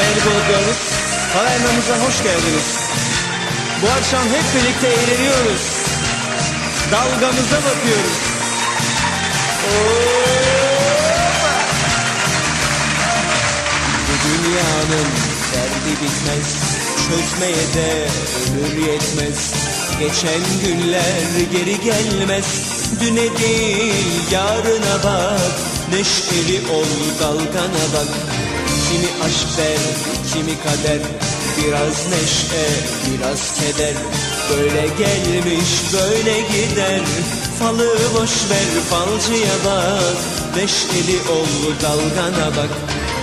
Değerli konuklarımız, Havayarnamıza hoş geldiniz. Bu akşam hep birlikte eğleniyoruz. Dalgamıza bakıyoruz. Hoppa! Bu dünyanın derdi bitmez, çözmeye de ömür yetmez. Geçen günler geri gelmez, düne değil yarına bak. Neşeli ol dalgana bak, kimi aşk der, kimi kader. Biraz neşe, biraz keder, böyle gelmiş böyle gider. Falı boş ver, falcıya bak, neşeli ol dalgana bak.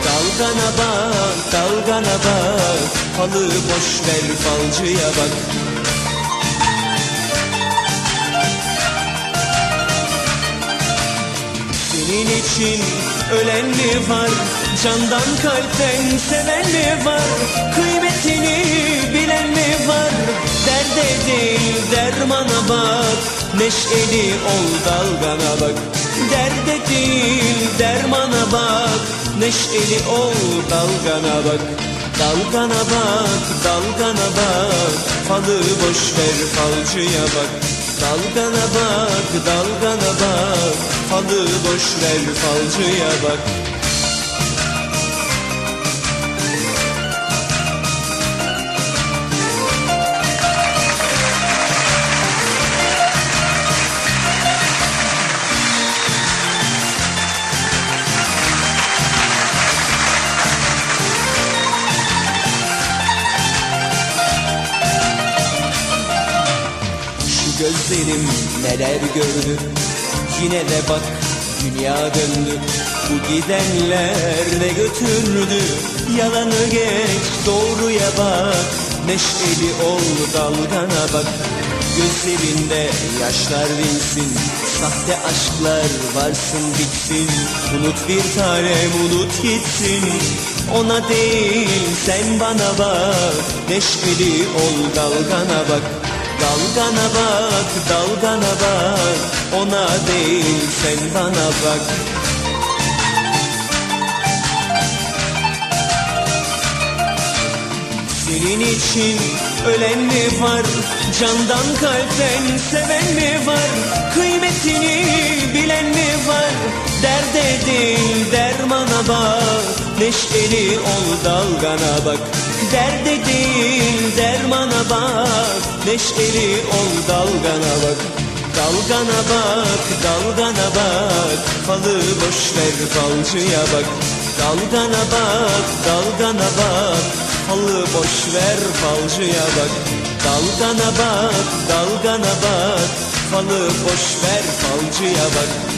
Dalgana bak, dalgana bak Falı boş ver falcıya bak Senin için ölen mi var Candan kalpten seven mi var? Kıymetini bilen mi var? Derde değil dermana bak. Neşeli ol dalgana bak. Derde değil dermana bak. Neşeli ol dalgana bak. Dalgana bak, dalgana bak. Falı boş ver falcıya bak. Dalgana bak, dalgana bak. Falı boş ver falcıya bak gözlerim neler gördü? Yine de bak dünya döndü. Bu gidenler ne götürdü? Yalanı geç doğruya bak. Neşeli ol dalgana bak. Gözlerinde yaşlar dinsin Sahte aşklar varsın bitsin. Unut bir tanem unut gitsin. Ona değil sen bana bak. Neşeli ol dalgana bak Dalgana bak, dalgana bak Ona değil sen bana bak. Senin için ölen mi var? Candan kalpten seven mi var? Kıymetini bilen mi var? Derde değil dermana bak Neşeli ol dalgana bak. Derde değil dermana bak. Neşeli ol dalgana bak. Dalgana bak, dalgana bak. Falı boş ver falcıya bak. Dalgana bak, dalgana bak. Falı boş ver falcıya bak. Dalgana bak, dalgana bak. Falı boş ver falcıya bak